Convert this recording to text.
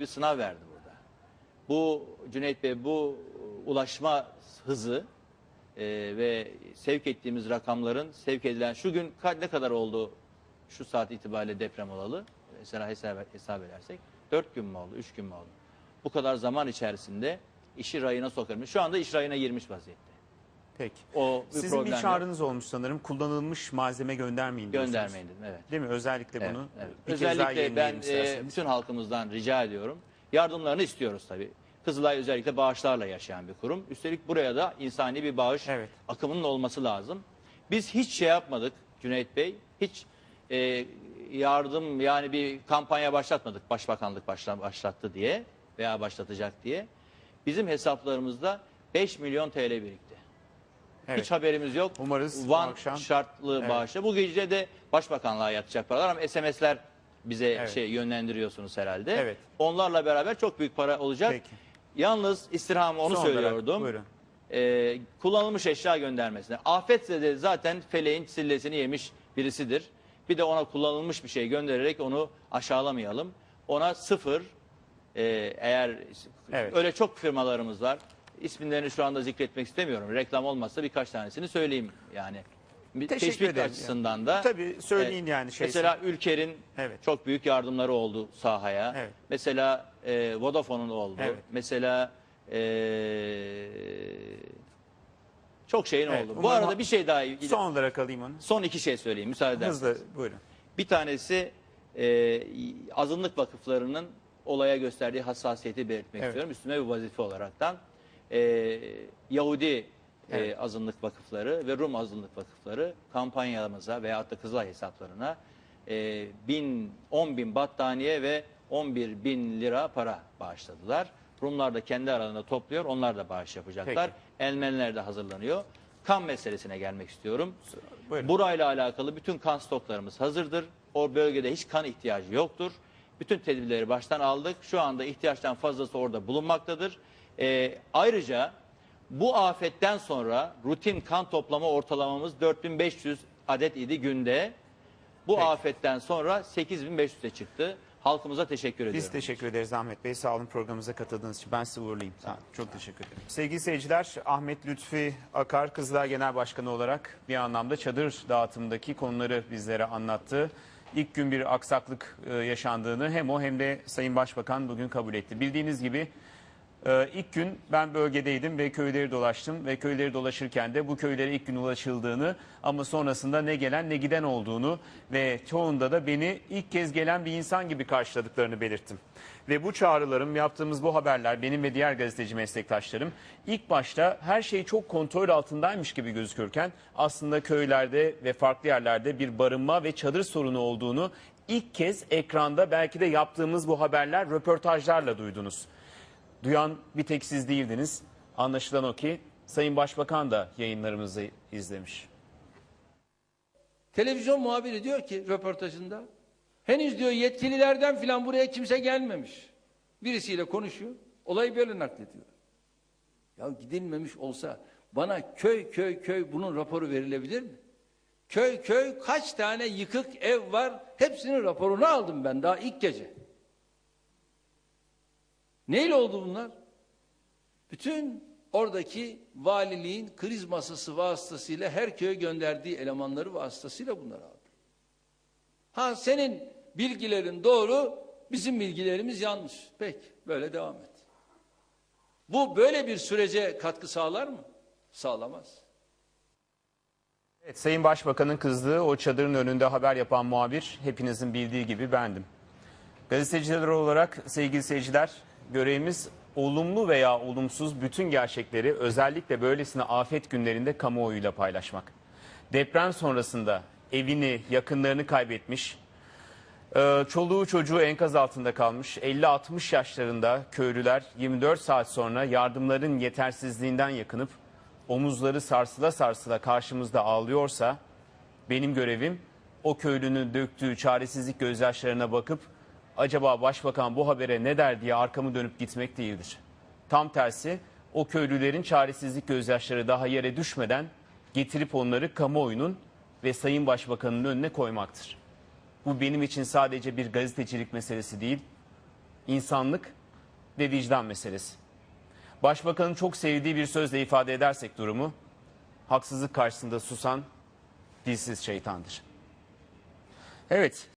bir sınav verdi burada. Bu Cüneyt Bey bu ulaşma hızı e, ve sevk ettiğimiz rakamların sevk edilen şu gün ne kadar oldu şu saat itibariyle deprem olalı? Mesela hesap, hesap edersek 4 gün mü oldu, 3 gün mü oldu? Bu kadar zaman içerisinde işi rayına sokarmış. Şu anda iş rayına girmiş vaziyette. Peki. O bir Sizin bir çağrınız olmuş sanırım. Kullanılmış malzeme göndermeyin diyorsunuz. Göndermeyin dedim evet. Değil mi? Özellikle Evet, bunu evet. bir Özellikle ben e, bütün halkımızdan rica ediyorum. Yardımlarını istiyoruz tabii. Kızılay özellikle bağışlarla yaşayan bir kurum. Üstelik buraya da insani bir bağış Evet. akımının olması lazım. Biz hiç şey yapmadık Cüneyt Bey. Hiç e, yardım yani bir kampanya başlatmadık. Başbakanlık başla- başlattı diye veya başlatacak diye. Bizim hesaplarımızda 5 milyon TL birikti. Evet. Hiç haberimiz yok. Umarız bu Van akşam- şartlı Evet. bağışla. Bu gece de başbakanlığa yatacak paralar ama SMS'ler bize Evet. şey yönlendiriyorsunuz herhalde. Evet. Onlarla beraber çok büyük para olacak. Peki. Yalnız istirham onu Son olarak, söylüyordum. buyurun. Ee, kullanılmış eşya göndermesine. Afetse de zaten feleğin sillesini yemiş birisidir. Bir de ona kullanılmış bir şey göndererek onu aşağılamayalım. Ona sıfır e, eğer Evet. öyle çok firmalarımız var. İsimlerini şu anda zikretmek istemiyorum. Reklam olmazsa birkaç tanesini söyleyeyim yani. Bir Teşekkür teşvik ederim. açısından da. Tabii söyleyin yani şeyse. Mesela Ülker'in Evet. çok büyük yardımları oldu sahaya. Evet. Mesela e, Vodafone'un oldu. Evet. Mesela e, çok şeyin Evet, oldu. Bu arada bir şey daha son, Son olarak alayım onu. iki şey söyleyeyim müsaade ederseniz. Hızlı buyurun. Bir tanesi e, azınlık vakıflarının olaya gösterdiği hassasiyeti belirtmek Evet. istiyorum. Üstüme bir vazife olaraktan. E, Yahudi e, Evet. azınlık vakıfları ve Rum azınlık vakıfları kampanyamıza veyahut da Kızılay hesaplarına e, bin, 10 bin battaniye ve 11 bin lira para bağışladılar. Rumlar da kendi aralarında topluyor. Onlar da bağış yapacaklar. Peki. De hazırlanıyor. Kan meselesine gelmek istiyorum. Buyurun. Burayla alakalı bütün kan stoklarımız hazırdır. O bölgede hiç kan ihtiyacı yoktur. Bütün tedbirleri baştan aldık. Şu anda ihtiyaçtan fazlası orada bulunmaktadır. Ee, ayrıca bu afetten sonra rutin kan toplama ortalamamız 4500 adet idi günde. Bu Peki. afetten sonra 8500'e çıktı. Halkımıza teşekkür ediyorum. Biz teşekkür ederiz Ahmet Bey. Sağ olun programımıza katıldığınız için. Ben sizi uğurlayayım. Sağ olun. Çok teşekkür ederim. Sevgili seyirciler, Ahmet Lütfi Akar, Kızılay Genel Başkanı olarak bir anlamda çadır dağıtımındaki konuları bizlere anlattı. İlk gün bir aksaklık e, yaşandığını hem o hem de Sayın Başbakan bugün kabul etti. Bildiğiniz gibi Ee, ilk gün ben bölgedeydim ve köyleri dolaştım ve köyleri dolaşırken de bu köylere ilk gün ulaşıldığını ama sonrasında ne gelen ne giden olduğunu ve çoğunda da beni ilk kez gelen bir insan gibi karşıladıklarını belirttim. Ve bu çağrılarım, yaptığımız bu haberler benim ve diğer gazeteci meslektaşlarım ilk başta her şey çok kontrol altındaymış gibi gözükürken aslında köylerde ve farklı yerlerde bir barınma ve çadır sorunu olduğunu ilk kez ekranda belki de yaptığımız bu haberler röportajlarla duydunuz. Duyan bir tek siz değildiniz. Anlaşılan o ki Sayın Başbakan da yayınlarımızı izlemiş. Televizyon muhabiri diyor ki röportajında henüz diyor yetkililerden filan buraya kimse gelmemiş. Birisiyle konuşuyor. Olayı böyle naklediyor. Ya gidilmemiş olsa bana köy köy köy bunun raporu verilebilir mi? Köy köy kaç tane yıkık ev var hepsinin raporunu aldım ben daha ilk gece. Neyle oldu bunlar? Bütün oradaki valiliğin kriz masası vasıtasıyla her köye gönderdiği elemanları vasıtasıyla bunları aldı. Ha senin bilgilerin doğru, bizim bilgilerimiz yanlış. Peki, böyle devam et. Bu böyle bir sürece katkı sağlar mı? Sağlamaz. Evet, Sayın Başbakan'ın kızdığı o çadırın önünde haber yapan muhabir hepinizin bildiği gibi bendim. Gazeteciler olarak sevgili seyirciler görevimiz olumlu veya olumsuz bütün gerçekleri özellikle böylesine afet günlerinde kamuoyuyla paylaşmak. Deprem sonrasında evini, yakınlarını kaybetmiş, Ee, çoluğu çocuğu enkaz altında kalmış 50-60 yaşlarında köylüler 24 saat sonra yardımların yetersizliğinden yakınıp omuzları sarsıla sarsıla karşımızda ağlıyorsa benim görevim o köylünün döktüğü çaresizlik gözyaşlarına bakıp acaba başbakan bu habere ne der diye arkamı dönüp gitmek değildir. Tam tersi o köylülerin çaresizlik gözyaşları daha yere düşmeden getirip onları kamuoyunun ve Sayın Başbakan'ın önüne koymaktır. Bu benim için sadece bir gazetecilik meselesi değil, insanlık ve vicdan meselesi. Başbakanın çok sevdiği bir sözle ifade edersek durumu, haksızlık karşısında susan dilsiz şeytandır. Evet,